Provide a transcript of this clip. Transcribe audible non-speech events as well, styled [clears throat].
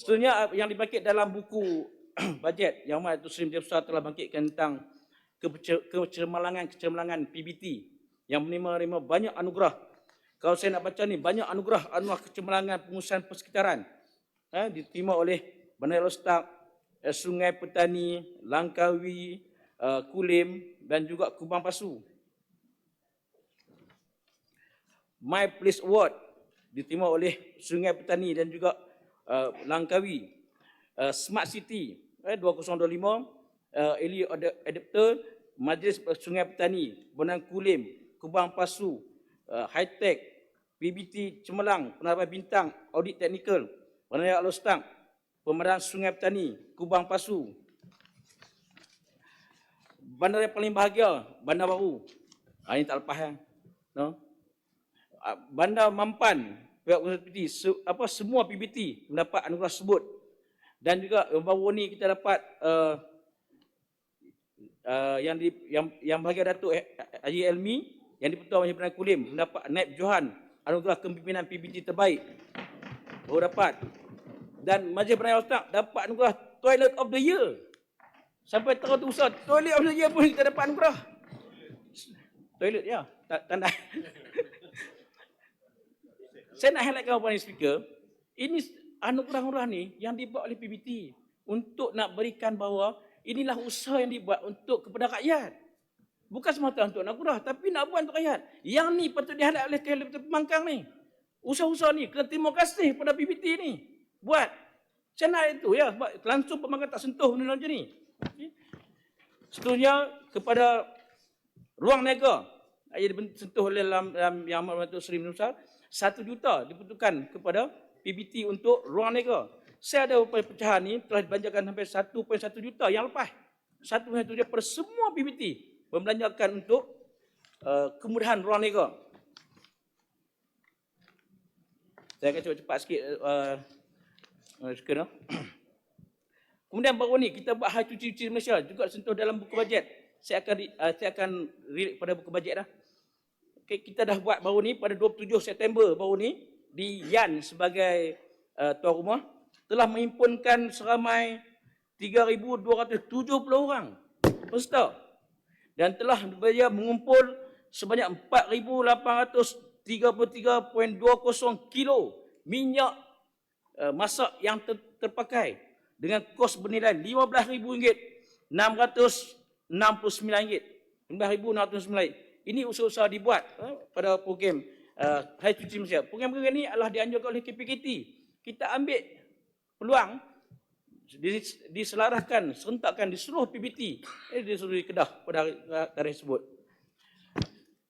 Seterusnya uh, yang dibangkit dalam buku [clears throat] bajet yang mana Datuk Seri Menteri telah bangkitkan tentang kece- kecemerlangan-kecemerlangan PBT yang menerima banyak anugerah. Kalau saya nak baca ni banyak anugerah anugerah kecemerlangan pengurusan persekitaran eh, diterima oleh Bandar Lostak, eh, Sungai Petani, Langkawi, uh, Kulim dan juga Kubang Pasu. My Place Award diterima oleh Sungai Petani dan juga uh, Langkawi. Uh, Smart City eh, 2025, uh, Ad- Adapter, Majlis Sungai Petani, Bonang Kulim, Kubang Pasu, uh, High Tech, PBT Cemerlang, Penerbangan Bintang, Audit Teknikal, Bandar Alostang, Pemerintah Sungai Petani, Kubang Pasu. Bandar yang paling bahagia, Bandar Baru. Ha, ini tak lepas ya. No? Ah, Bandar Mampan, pihak usaha PBT, se, apa, semua PBT mendapat anugerah tersebut. Dan juga yang baru ni kita dapat uh, uh, yang di, yang yang bahagia Datuk Haji Elmi yang dipertua Majlis Perdana Kulim mendapat Naib Johan anugerah kepimpinan PBT terbaik. Baru dapat. Dan Majlis Perdana Otak dapat anugerah Toilet of the Year. Sampai tahun tu usah Toilet of the Year pun kita dapat anugerah. Toilet ya, tanda. Saya nak highlight kepada speaker, ini anugerah-anugerah ni yang dibuat oleh PBT untuk nak berikan bahawa inilah usaha yang dibuat untuk kepada rakyat. Bukan semata untuk anugerah tapi nak buat untuk rakyat. Yang ni patut dihadap oleh kehidupan pemangkang ni. Usaha-usaha ni kena terima kasih kepada PBT ni. Buat. Macam itu ya? Sebab langsung pemangkang tak sentuh benda macam ni. Seterusnya kepada ruang negara. Ia sentuh oleh dalam, dalam yang amat bantu Seri Menusar. 1 juta diperuntukkan kepada PBT untuk ruang negara. Saya ada upaya pecahan ini telah dibelanjakan sampai 1.1 juta yang lepas. 1.1 juta per semua PBT membelanjakan untuk uh, kemudahan ruang negara. Saya akan cuba cepat sikit. Uh, uh, [coughs] Kemudian baru ni kita buat hal cuci-cuci Malaysia juga sentuh dalam buku bajet. Saya akan uh, saya akan relate pada buku bajet dah. Kita dah buat baru ni pada 27 September baru ni di Yan sebagai uh, tuan rumah telah menghimpunkan seramai 3270 orang peserta dan telah berjaya mengumpul sebanyak 4833.20 kilo minyak uh, masak yang ter, terpakai dengan kos bernilai RM15,669. RM15,669. Ini usaha-usaha dibuat uh, pada program uh, Hari Cuci Malaysia. Program-program ini adalah dianjurkan oleh KPKT. Kita ambil peluang dis- diselaraskan, serentakkan di seluruh PBT eh, di seluruh Kedah pada hari tersebut.